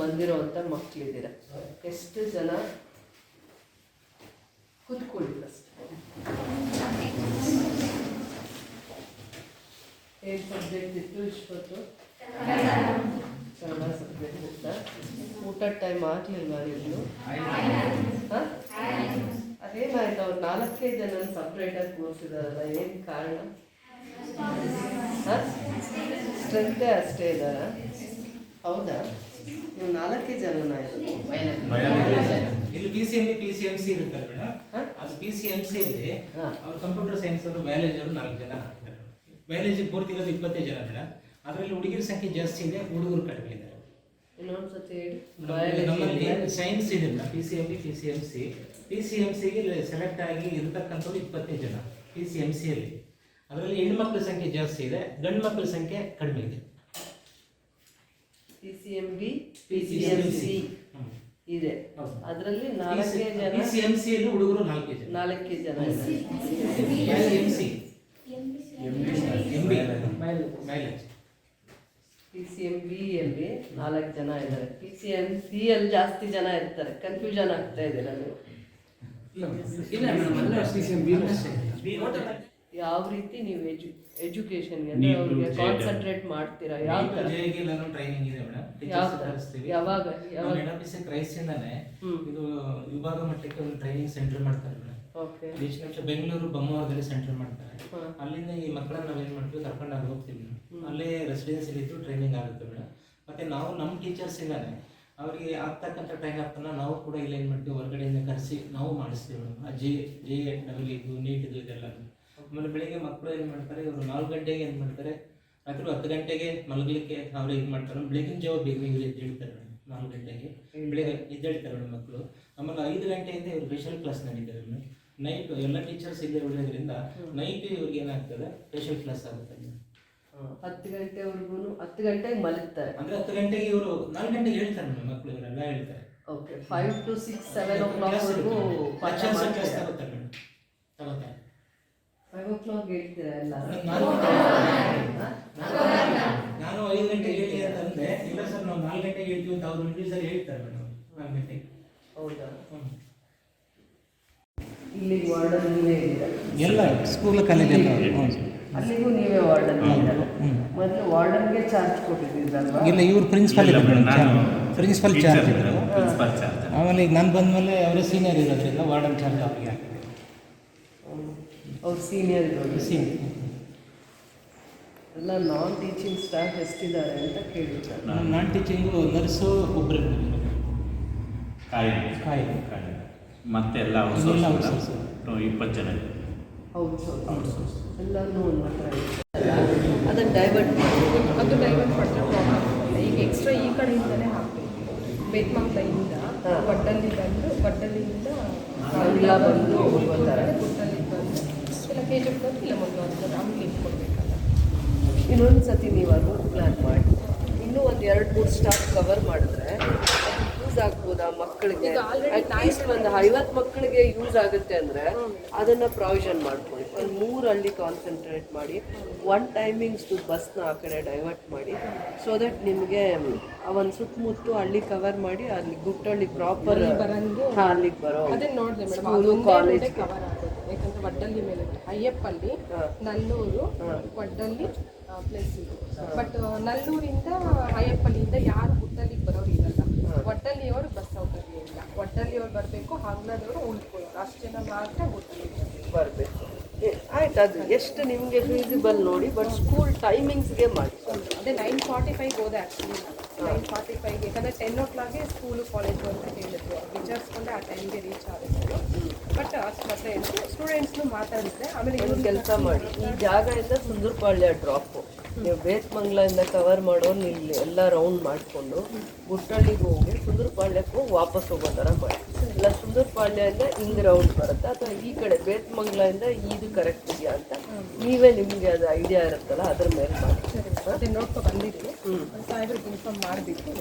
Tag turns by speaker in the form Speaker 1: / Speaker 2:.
Speaker 1: ಬಂದಿರೋವಂಥ ಮಕ್ಕಳಿದ್ದೀರ ಎಷ್ಟು ಜನ ಕುತ್ಕೊಳ್ಳಿ ಫಸ್ಟ್ ಏನು ಸಬ್ಜೆಕ್ಟ್ ಇತ್ತು? ಇಷ್ಟೊತ್ತು ಕನ್ನಡ ಸಬ್ಜೆಕ್ಟ್ ಇತ್ತ? ಊಟದ ಟೈಮ್ ಆಗಲಿಲ್ವಾ ಇನ್ನು ಹಾಂ? ಅದೇನಾಯ್ತು ಅವ್ರು ನಾಲ್ಕೈದು ಜನ ಸಪ್ರೇಟಾಗಿ ಕೂರಿಸಿದಾರಲ್ಲ, ಏನು ಕಾರಣ? ಹಾಂ? ಸ್ಟ್ರೆಂತೇ ಅಷ್ಟೇ ಇದ್ದಾರ? ಹೌದಾ? ನೀವು ನಾಲ್ಕೇ ಜನನ
Speaker 2: ಇಲ್ಲಿ P C M P C M C ಇರುತ್ತಲ್ಲ ಮೇಡಮ್? ಅದು ಪಿ ಸಿ ಎಂ ಸಿ ಅಲ್ಲಿ
Speaker 1: ಹಾ.
Speaker 2: ಅವ್ರು ಕಂಪ್ಯೂಟರ್ ಸೈನ್ಸ್ ಅವರು ಬಯಾಲಜಿ ಅವರು ನಾಲ್ಕು ಜನ ಬಯಾಲಜಿ ಪೂರ್ತಿ ಇರೋದು ಇಪ್ಪತ್ತೈದು ಜನ ಮೇಡಮ್. ಅದರಲ್ಲಿ ಹುಡುಗಿರ ಸಂಖ್ಯೆ ಜಾಸ್ತಿ ಇದೆ ಹುಡುಗರು ಕಡಿಮೆ ಇದ್ದಾರೆ.
Speaker 1: ಇನ್ನೊಂದು ಸತಿ ಹೇಳಿ.
Speaker 2: ನಮ್ಮಲ್ಲಿ ಸೈನ್ಸ್ ಇದೆ P C M P P C M C P C M ಸಿಗೆ ಸೆಲೆಕ್ಟ್ ಆಗಿ ಇರತಕ್ಕಂಥವ್ರು ಇಪ್ಪತ್ತೈದು ಜನ ಪಿ ಸಿ ಎಂ ಸಿ ಅಲ್ಲಿ. ಅದರಲ್ಲಿ ಹೆಣ್ಮಕ್ಳ ಸಂಖ್ಯೆ ಜಾಸ್ತಿ ಇದೆ ಗಂಡು ಮಕ್ಕಳ ಸಂಖ್ಯೆ ಕಡಿಮೆ ಇದೆ.
Speaker 1: P C M B P C M C ಇದೆ ಅದರಲ್ಲಿ ನಾಲ್ಕೇ
Speaker 2: ಪಿ
Speaker 1: ಜನ
Speaker 2: ಸಿ ಎಂ ಸಿ ಅಲ್ಲಿ ಹುಡುಗರು ನಾಲ್ಕೇ ಜನ
Speaker 1: ನಾಲ್ಕೇ ಜನ ಇದ್ದಾರೆ
Speaker 2: M C M B mileage
Speaker 1: P C M B ಅಲ್ಲಿ ನಾಲ್ಕು ಜನ ಇದ್ದಾರೆ ಪಿ ಸಿ ಎಂ ಸಿ ಅಲ್ಲಿ ಜಾಸ್ತಿ ಜನ ಇರ್ತಾರೆ ಕನ್ಫ್ಯೂಷನ್ ಆಗ್ತಾ ಇದೆ ನೀವು
Speaker 2: ಇಲ್ಲ ಅಲ್ಲ
Speaker 1: ಯಾವ ರೀತಿ ನೀವು ಎಜು ಎಜುಕೇಶನ್ಗೆ ಅಂದ್ರೆ
Speaker 3: ನೀಟ್,
Speaker 1: ಅವ್ರಿಗೆ
Speaker 3: JED.
Speaker 1: ಕಾನ್ಸಂಟ್ರೇಟ್ ಮಾಡ್ತೀರಾ? ಯಾವ ಥರ?
Speaker 2: ಟ್ರೈನಿಂಗ್ ಇದೆ ಮೇಡಮ್
Speaker 1: ಯಾವ
Speaker 2: ಟೀಚರ್ಸ್
Speaker 1: ಥರ ಯಾವಾಗ? ಯಾವಾಗ?
Speaker 2: ಎನ್ಆರ್ಪಿಸಿ ಕ್ರೈಸ್ಟಿಂದಾನೆ
Speaker 1: ಹ್ಮ್.
Speaker 2: ಇದು ವಿಭಾಗ ಮಟ್ಟಕ್ಕೆ ಒಂದು ಟ್ರೈನಿಂಗ್ ಸೆಂಟರ್ ಮಾಡ್ತಾರೆ ಮೇಡಮ್
Speaker 1: ಓಕೆ.
Speaker 2: ನಿಮಿಷ ಬೆಂಗಳೂರು ಬೊಮ್ಮವರದಲ್ಲಿ ಸೆಂಟರ್ ಮಾಡ್ತಾರೆ.
Speaker 1: ಹಾ.
Speaker 2: ಅಲ್ಲಿಂದ ಈ ಮಕ್ಕಳನ್ನ ನಾವೇನ್ ಮಾಡ್ತೀವಿ? ಕರ್ಕೊಂಡಾಗ ಹೋಗ್ತೀವಿ ಮೇಡಮ್ ಅಲ್ಲೇ ರೆಸಿಡೆನ್ಸಿಯಲ್ಲಿ ಇದ್ದು ಟ್ರೈನಿಂಗ್ ಆಗುತ್ತೆ ಮೇಡಮ್ ಮತ್ತೆ ನಾವು ನಮ್ಮ ಟೀಚರ್ಸ್ ಇದ್ದಾನೆ ಅವರಿಗೆ ಆಗ್ತಕ್ಕಂಥ ಟ್ರೈನ್ ಅಪ್ಪನ್ನ ನಾವು ಕೂಡ ಇಲ್ಲಿ ಏನು ಮಾಡ್ತೀವಿ? ಹೊರಗಡೆಯಿಂದ ಕರೆಸಿ ನಾವು ಮಾಡಿಸ್ತೀವಿ ಮೇಡಮ್ ಆ ಜೆ ಜೆ ಡಬಲ್ ಇದು ನೀಟ್ ಇದು ಇದೆಲ್ಲ. ಆಮೇಲೆ ಬೆಳಿಗ್ಗೆ ಮಕ್ಕಳು ಏನು ಮಾಡ್ತಾರೆ ಇವರು ನಾಲ್ಕು ಗಂಟೆಗೆ ಏನು ಮಾಡ್ತಾರೆ ರಾತ್ರಿ ಹತ್ತು ಗಂಟೆಗೆ ಮಲಗಲಿಕ್ಕೆ ಅವ್ರು ಇದು ಮಾಡ್ತಾರೆ ಬೆಳಗಿನ ಜಾವ ಬೇಗ ಬೇಗ ಎದ್ದೇಳ್ತಾರೆ ಮೇಡಮ್ ನಾಲ್ಕು ಗಂಟೆಗೆ. ಬೆಳಿಗ್ಗೆ ಎದ್ದೇಳ್ತಾರೆ ಮೇಡಮ್ ಮಕ್ಕಳು. ಆಮೇಲೆ ಐದು ಗಂಟೆಯಿಂದ ಇವರು ಸ್ಪೆಷಲ್ ಕ್ಲಾಸ್ ನಡೀತಾರೆ ಮೇಡಮ್. ನೈಟ್ ಎಲ್ಲ ಟೀಚರ್ಸ್ ಇಲ್ಲೇ ಉಳಿಯೋದ್ರಿಂದ ನೈಟ್ ಇವ್ರಿಗೆ ಏನಾಗ್ತದೆ ಸ್ಪೆಷಲ್ ಕ್ಲಾಸ್ ಆಗುತ್ತೆ.
Speaker 1: ಹತ್ತು ಗಂಟೆವರೆಗೂ ಹತ್ತು ಗಂಟೆಗೆ ಮಲಗ್ತಾರೆ.
Speaker 2: ಅಂದ್ರೆ ಹತ್ತು ಗಂಟೆಗೆ ಇವರು ನಾಲ್ಕು ಗಂಟೆಗೆ ಹೇಳ್ತಾರೆ ಮೇಡಮ್ ಮಕ್ಕಳು ಇವರೆಲ್ಲ ಹೇಳ್ತಾರೆ.
Speaker 1: Okay five to six seven o'clock ವರೆಗೂ
Speaker 2: ಕ್ಲಾಸ್ ತಗೋತಾರೆ ಮೇಡಮ್. ತಗೋತಾರೆ.
Speaker 1: ಫೈವ್ ಓ ಕ್ಲಾಕ್ ಹೇಳ್ತೀರಾ ಎಲ್ಲ?
Speaker 2: ನಾನು ನಾನು ಐದು ಗಂಟೆಗೆ ಹೇಳಿ ಅಂತ ಅಂದೆ ಇಲ್ಲ ಸರ್ ನಾವು ನಾಲ್ಕು ಗಂಟೆಗೆ ಹೇಳ್ತೀವಿ ಅಂತ ಅವ್ರು ಅಲ್ಲಿ ಹೇಳ್ತಾರೆ ಮೇಡಮ್ ನಾಲ್ಕು ಗಂಟೆಗೆ.
Speaker 1: ಹೌದಾ. ಇಲ್ಲಿ ವಾರ್ಡನ್ ನೀವೇ ಇದ್ದೀರಾ?
Speaker 2: ಎಲ್ಲ ಸ್ಕೂಲ್ ಕಾಲೇಜ್ ಎಲ್ಲ
Speaker 1: ಅಲ್ಲಿಗೂ ನೀವೇ ವಾರ್ಡನ್ ಮೊದಲು ವಾರ್ಡನ್ಗೆ ಚಾರ್ಜ್ ಕೊಟ್ಟಿದ್ದೀರಲ್ವಾ
Speaker 2: ಇಲ್ಲ ಇವ್ರು ಪ್ರಿನ್ಸಿಪಾಲ್
Speaker 3: ಇಲ್ಲ ಮೇಡಮ್, ನಾನು
Speaker 2: ಪ್ರಿನ್ಸಿಪಲ್ ಚಾರ್ಜ್
Speaker 3: ಇದ್ರು, ಪ್ರಿನ್ಸಿಪಾಲ್ ಚಾರ್ಜ್
Speaker 2: ಆಮೇಲೆ ಈಗ ನಾನು ಬಂದಮೇಲೆ ಅವರೇ ಸೀನಿಯರ್ ಇರೋದ್ರಿಂದ ವಾರ್ಡನ್ ಚಾರ್ಜ್ ಅವ್ರಿಗೆ ಹಾಕಿದೆ
Speaker 1: ಅವ್ರು ಸೀನಿಯರ್ ಇರೋದು
Speaker 2: ಸೀನಿಯರ್
Speaker 1: ಎಲ್ಲ ನಾನ್ ಟೀಚಿಂಗ್ ಸ್ಟಾಫ್ ಎಷ್ಟಿದ್ದಾರೆ ಅಂತ ಕೇಳಿದ್ದಾರೆ
Speaker 2: ನಾನ್ ಟೀಚಿಂಗು ನರ್ಸು ಒಬ್ಬರು
Speaker 3: ಕಾಯಿ
Speaker 2: ಕಾಯಿ
Speaker 3: ಕಾಯಿ ಮತ್ತೆ ಎಲ್ಲ. ಇಪ್ಪತ್ತು ಜನ.
Speaker 1: ಹೌದು ಹೌದು ಎಲ್ಲನೂ ಒಂದು ಹತ್ರ ಅದನ್ನು ಡೈವರ್ಟ್
Speaker 4: ಅದು ಡೈವರ್ಟ್ ಮಾಡಿದ್ರೆ ಪ್ರಾಬ್ಲಮ್ ಈಗ ಎಕ್ಸ್ಟ್ರಾ ಈ ಕಡೆಯಿಂದಲೇ ಹಾಕಬೇಕು. ಬೇತ್ಮಂಗ್ಲಿಂದ ಬಟ್ಟಲ್ಲಿ ಬಂದು
Speaker 1: ಮಂಗ್ಲ ಬಂದು ಹೋಗ್ತಾರೆ.
Speaker 4: ಗುಡ್ಡಲ್ಲಿ ಬಂದು. ಇಲ್ಲ ಕೆ ಜಿ ಬಂದು ಇಲ್ಲ ಮೊದಲು ಅಂತ ನಮ್ಗೆ ಇದು ಕೊಡಬೇಕಲ್ಲ.
Speaker 1: ಇನ್ನೊಂದು ಸತಿ ನೀವು ಅದು ಪ್ಲ್ಯಾನ್ ಮಾಡಿ. ಇನ್ನೂ ಒಂದು ಎರಡು ಮೂರು ಸ್ಟಾಫ್ ಕವರ್ ಮಾಡಿದ್ರೆ ಯೂಸ್ ಆಗ್ಬೋದಾ ಮಕ್ಕಳಿಗೆ? ಅಟ್ಲೀಸ್ಟ್ ಒಂದು ಐವತ್ತು ಮಕ್ಕಳಿಗೆ ಯೂಸ್ ಆಗುತ್ತೆ ಅಂದರೆ ಅದನ್ನು ಪ್ರಾವಿಷನ್ ಮಾಡ್ಕೊಳ್ಳಿ. ಒಂದು ಮೂರು ಹಳ್ಳಿ ಕಾನ್ಸಂಟ್ರೇಟ್ ಮಾಡಿ ಒನ್ ಟೈಮಿಂಗ್ಸ್ದು ಬಸ್ನ ಆ ಕಡೆ ಡೈವರ್ಟ್ ಮಾಡಿ ಸೊ ದಟ್ ನಿಮಗೆ ಒಂದು ಸುತ್ತಮುತ್ತ ಹಳ್ಳಿ ಕವರ್ ಮಾಡಿ ಅಲ್ಲಿ ಗುಟ್ಟಳ್ಳಿ ಪ್ರಾಪರ್ ಅಲ್ಲಿಗೆ ಬರೋ ಸ್ಕೂಲು ಕಾಲೇಜ್
Speaker 4: ಯಾಕಂದ್ರೆ ವಡ್ಡಲ್ಲಿ ಮೇಲೆ ಅಯ್ಯಪ್ಪಲ್ಲಿ ನಲ್ಲೂರು ವಡ್ಡಲ್ಲಿ ಪ್ಲೇಸ್ ಇದು. ಬಟ್ ನಲ್ಲೂರಿಂದ ಅಯ್ಯಪ್ಪಲ್ಲಿಯಿಂದ ಯಾರು ಗುಡ್ಡಲ್ಲಿಗೆ ಬರೋರು ಇರಲ್ಲ. ವಡ್ಡಲ್ಲಿಯವರು ಬಸ್ ಸೌಕರ್ಯ ಇಲ್ಲ. ವಡ್ಡಲ್ಲಿಯವರು ಬರಬೇಕು ಹಂಗ್ಲದವರು ಉಳ್ಕೊಳ್ಳೋರು ಅಷ್ಟು ಜನ ಮಾತ್ರ ಗುಡ್ಡಲ್ಲಿ
Speaker 1: ಬರಬೇಕು. ಆಯ್ತು ಅದು ಎಷ್ಟು ನಿಮಗೆ ಫೀಸಿಬಲ್ ನೋಡಿ ಬಟ್ ಸ್ಕೂಲ್ ಟೈಮಿಂಗ್ಸ್ಗೆ ಮಾಡಿ.
Speaker 4: ಅದೇ ನೈನ್ ಫಾರ್ಟಿ ಫೈವ್ ಹೋದೆ ಆ್ಯಕ್ಚುಲಿ ನೈನ್ ಫಾರ್ಟಿ ಫೈವ್ ಯಾಕಂದರೆ ಟೆನ್ ಓ ಕ್ಲಾಕ್ಗೆ ಸ್ಕೂಲು ಕಾಲೇಜು ಅಂತ ಹೇಳಿದ್ರು. ವಿಚಾರಿಸ್ಕೊಂಡೆ ಆ ಟೈಮ್ಗೆ ರೀಚ್ ಆಗುತ್ತೆ ಬಟ್ ಅಷ್ಟು ಮಾತ್ರ ಏನು ಸ್ಟೂಡೆಂಟ್ಸ್ನು ಮಾತಾಡಿದ್ರೆ ಆಮೇಲೆ ಇವ್ರು
Speaker 1: ಕೆಲಸ ಮಾಡಿ. ಈ ಜಾಗ ಎಲ್ಲ ಸುಂದರಪಾಳ್ಯ ಡ್ರಾಪು ನೀವು ಬೇತ್ಮಂಗ್ಲಿಂದ ಕವರ್ ಮಾಡೋರು ಇಲ್ಲಿ ಎಲ್ಲ ರೌಂಡ್ ಮಾಡಿಕೊಂಡು ಗುಟ್ಟಳ್ಳಿಗೆ ಹೋಗಿ ಸುಂದರಪಾಳ್ಯಕ್ಕೆ ಹೋಗಿ ವಾಪಸ್ ಹೋಗೋ ಥರ ಮಾಡಿ. ಇಲ್ಲ ಸುಂದರಪಾಳ್ಯದಿಂದ ಹಿಂಗೆ ರೌಂಡ್ ಬರುತ್ತೆ? ಅಥವಾ ಈ ಕಡೆ ಬೇತ್ಮಂಗ್ಲಿಂದ ಇದು ಕರೆಕ್ಟ್ ಇದೆಯಾ ಅಂತ ನೀವೇ ನಿಮಗೆ ಅದು ಐಡಿಯಾ ಇರುತ್ತಲ್ಲ ಅದ್ರ ಮೇಲೆ ಮಾಡಿ.
Speaker 4: ಮತ್ತೆ ನೋಡ್ಕೊ ಹ್ಞೂ ಸಾಯಿಬ್ರಿಗೆ ಇನ್ಫಾರ್ಮ್ ಮಾಡಿಬಿಟ್ಟು